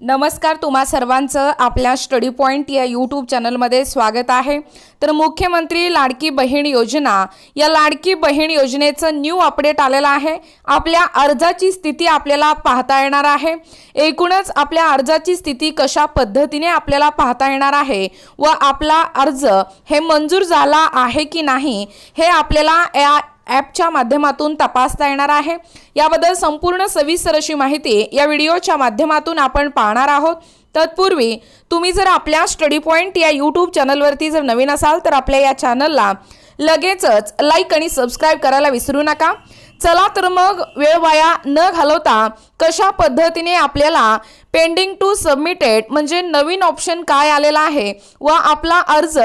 नमस्कार तुम्हा सर्वांचं आपल्या स्टडी पॉईंट या यूट्यूब चॅनलमध्ये स्वागत आहे. तर मुख्यमंत्री लाडकी बहीण योजना या लाडकी बहीण योजनेचं न्यू अपडेट आलेलं आहे. आपल्या अर्जाची स्थिती आपल्याला पाहता येणार आहे. एकूणच आपल्या अर्जाची स्थिती कशा पद्धतीने आपल्याला पाहता येणार आहे व आपला अर्ज हे मंजूर झाला आहे की नाही हे आपल्याला या ॲपच्या माध्यमातून तपासता येणार आहे. याबद्दल संपूर्ण सविस्तर अशी माहिती या व्हिडिओच्या माध्यमातून आपण पाहणार आहोत. तत्पूर्वी तुम्ही जर आपल्या स्टडी पॉईंट या यूट्यूब चॅनलवरती जर नवीन असाल तर आपल्या या चॅनलला लगेचच लाईक आणि सबस्क्राईब करायला विसरू नका. चला तर मग वेळ वाया न घालवता कशा पद्धतीने आपल्याला पेंडिंग टू सबमिटेड म्हणजे नवीन ऑप्शन काय आलेला आहे व आपला अर्ज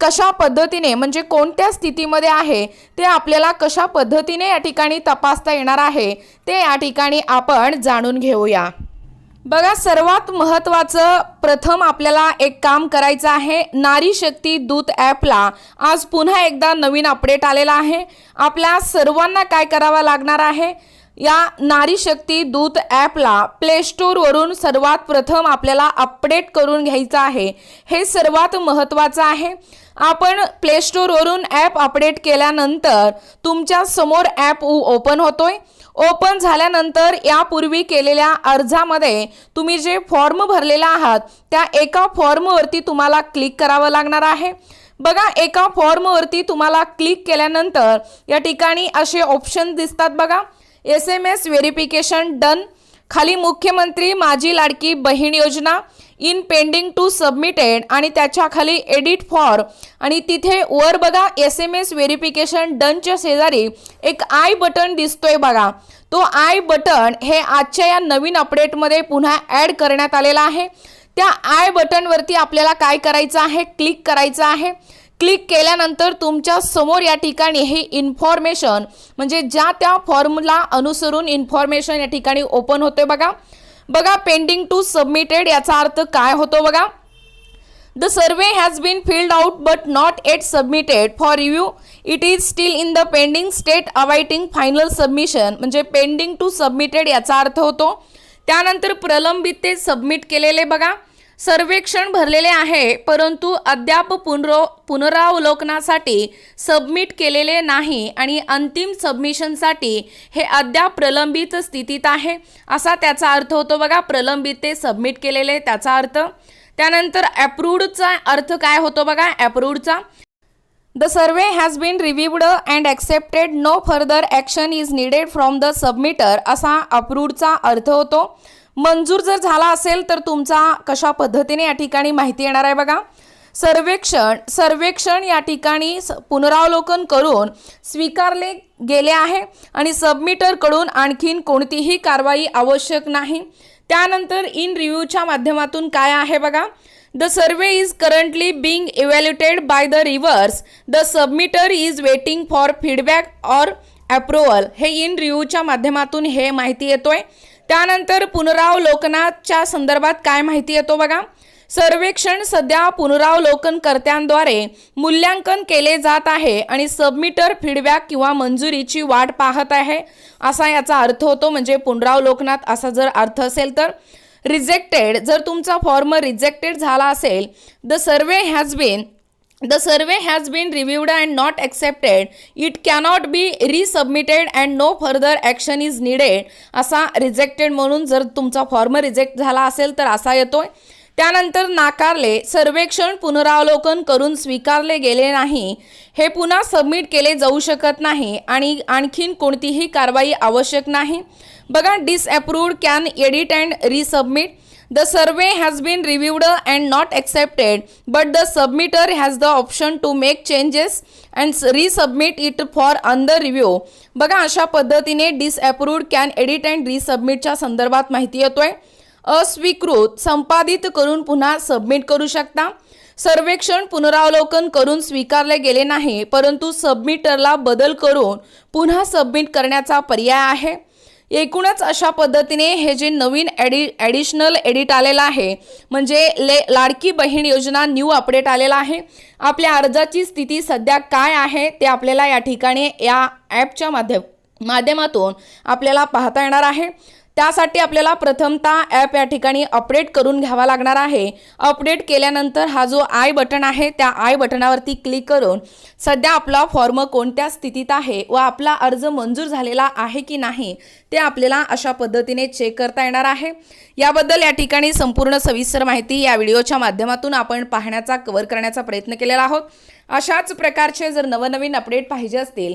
कशा पद्धतीने म्हणजे कोणत्या स्थितीमध्ये आहे ते आपल्याला कशा पद्धतीने या ठिकाणी तपासता येणार आहे ते या ठिकाणी आपण जाणून घेऊया. बघा सर्वात महत्त्वाचं प्रथम आपल्याला एक काम करायचं आहे. नारी शक्ती दूत ॲपला आज पुन्हा एकदा नवीन अपडेट आलेला आहे. आपल्या सर्वांना काय करावं लागणार आहे? या नारी शक्ती दूत ॲपला प्ले स्टोरवरून सर्वात प्रथम आपल्याला अपडेट करून घ्यायचं आहे. हे सर्वात महत्त्वाचं आहे. आपण प्ले स्टोरवरून ॲप अपडेट केल्यानंतर तुमच्यासमोर ॲप ओपन होतोय. ओपन झाल्यानंतर यापूर्वी केलेल्या अर्जामध्ये तुम्ही जे फॉर्म भरलेला आहात त्या एका फॉर्मवरती तुम्हाला क्लिक करावं लागणार आहे. बघा एका फॉर्मवरती तुम्हाला क्लिक केल्यानंतर या ठिकाणी असे ऑप्शन दिसतात बघा. S M S verification done खाली मुख्यमंत्री माझी लाडकी बहीण योजना इन पेंडिंग टू सबमिटेड आणि त्याच्याखाली एडिट फॉर आणि तिथे वर बघा एस एम एस व्हेरिफिकेशन डनच्या शेजारी एक आय बटन दिसतोय बघा. तो आय बटन हे आजच्या या नवीन अपडेटमध्ये पुन्हा ॲड करण्यात आलेला आहे. त्या आय बटनवरती आपल्याला काय करायचं आहे? क्लिक करायचं आहे. क्लिक केल्यानंतर तुमच्यासमोर या ठिकाणी हे इन्फॉर्मेशन म्हणजे ज्या त्या फॉर्मला अनुसरून इन्फॉर्मेशन या ठिकाणी ओपन होते बघा. बघा पेंडिंग टू सबमिटेड याचा अर्थ काय होतो बघा? The survey has been filled out but not yet submitted for review it is still in the pending state awaiting final submission म्हणजे पेंडिंग टू सबमिटेड याचा अर्थ होतो. त्यानंतर प्रलंबित ते सबमिट केलेले बघा. सर्वेक्षण भरलेले आहे परंतु अद्याप पुनरो पुनरावलोकनासाठी सबमिट केलेले नाही आणि अंतिम सबमिशनसाठी हे अद्याप प्रलंबित स्थितीत आहे. असा त्याचा अर्थ होतो बघा प्रलंबित ते सबमिट केलेले त्याचा अर्थ. त्यानंतर ॲप्रूवडचा अर्थ काय होतो बघा अप्रूव्डचा the survey has been reviewed and accepted no further action is needed from the submitter असा अप्रूवडचा अर्थ होतो. मंजूर जर झाला असेल तर तुमचा कशा पद्धतीने या ठिकाणी माहिती येणार आहे बघा. सर्वेक्षण सर्वेक्षण या ठिकाणी स- पुनरावलोकन करून स्वीकारले गेले आहे आणि सबमिटरकडून आणखीन कोणतीही कारवाई आवश्यक नाही. त्यानंतर इन रिव्ह्यूच्या माध्यमातून काय आहे बघा. The survey is currently being evaluated by the reviewers the submitter is waiting for feedback or approval हे इन रिव्ह्यूच्या माध्यमातून हे माहिती येतोय. त्यानंतर पुनरावलोकनाच्या संदर्भात काय माहिती येतो बघा? सर्वेक्षण सध्या पुनरावलोकनकर्त्यांद्वारे मूल्यांकन केले जात आहे आणि सबमिटर फीडबॅक किंवा मंजुरीची वाट पाहत आहे. असा याचा अर्थ होतो म्हणजे पुनरावलोकनात असा जर अर्थ असेल तर. रिजेक्टेड जर तुमचा फॉर्म रिजेक्टेड झाला असेल the survey has been the survey has been reviewed and not accepted. It cannot be resubmitted and no further action is needed असा रिजेक्टेड म्हणून जर तुमचा फॉर्म रिजेक्ट झाला असेल तर असा येतोय. त्यानंतर नाकारले सर्वेक्षण पुनरावलोकन करून स्वीकारले गेले नाही. हे पुन्हा सबमिट केले जाऊ शकत नाही आणि आणखीन कोणतीही कारवाई आवश्यक नाही. बघा disapproved can edit and resubmit The survey has been reviewed and not accepted, but the submitter has the option to make changes and resubmit resubmit it for under review. बघा अशा पद्धतीने डिसअप्रूव्ड कॅन एडिट अँड रिसबमिटच्या संदर्भात माहिती येतोय. अस्वीकृत संपादित करून पुन्हा सबमिट करू शकता. सर्वेक्षण पुनरावलोकन करून स्वीकारले गेले नाही परंतु सबमिटरला बदल करून पुन्हा सबमिट करण्याचा पर्याय आहे. एकूणच अशा पद्धतीने हे जे नवीन ॲडि ॲडिशनल एडिट आलेलं आहे म्हणजे ले लाडकी बहीण योजना न्यू अपडेट आलेला आहे. आपल्या अर्जाची स्थिती सध्या काय आहे ते आपल्याला या ठिकाणी या ॲपच्या माध्यम माध्यमातून आपल्याला पाहता येणार आहे. त्यासाठी आपल्याला प्रथमतः ॲप या ठिकाणी अपडेट करून घ्यावा लागणार आहे. अपडेट केल्यानंतर हा जो आय बटन आहे त्या आय बटनावरती क्लिक करून सध्या आपला फॉर्म कोणत्या स्थितीत आहे व आपला अर्ज मंजूर झालेला आहे की नाही ते आपल्याला अशा पद्धतीने चेक करता येणार आहे. याबद्दल या ठिकाणी संपूर्ण सविस्तर माहिती या व्हिडिओच्या माध्यमातून आपण पाहण्याचा कव्हर करण्याचा प्रयत्न केलेला आहोत. अशाच प्रकारचे जर नवनवीन अपडेट पाहिजे असतील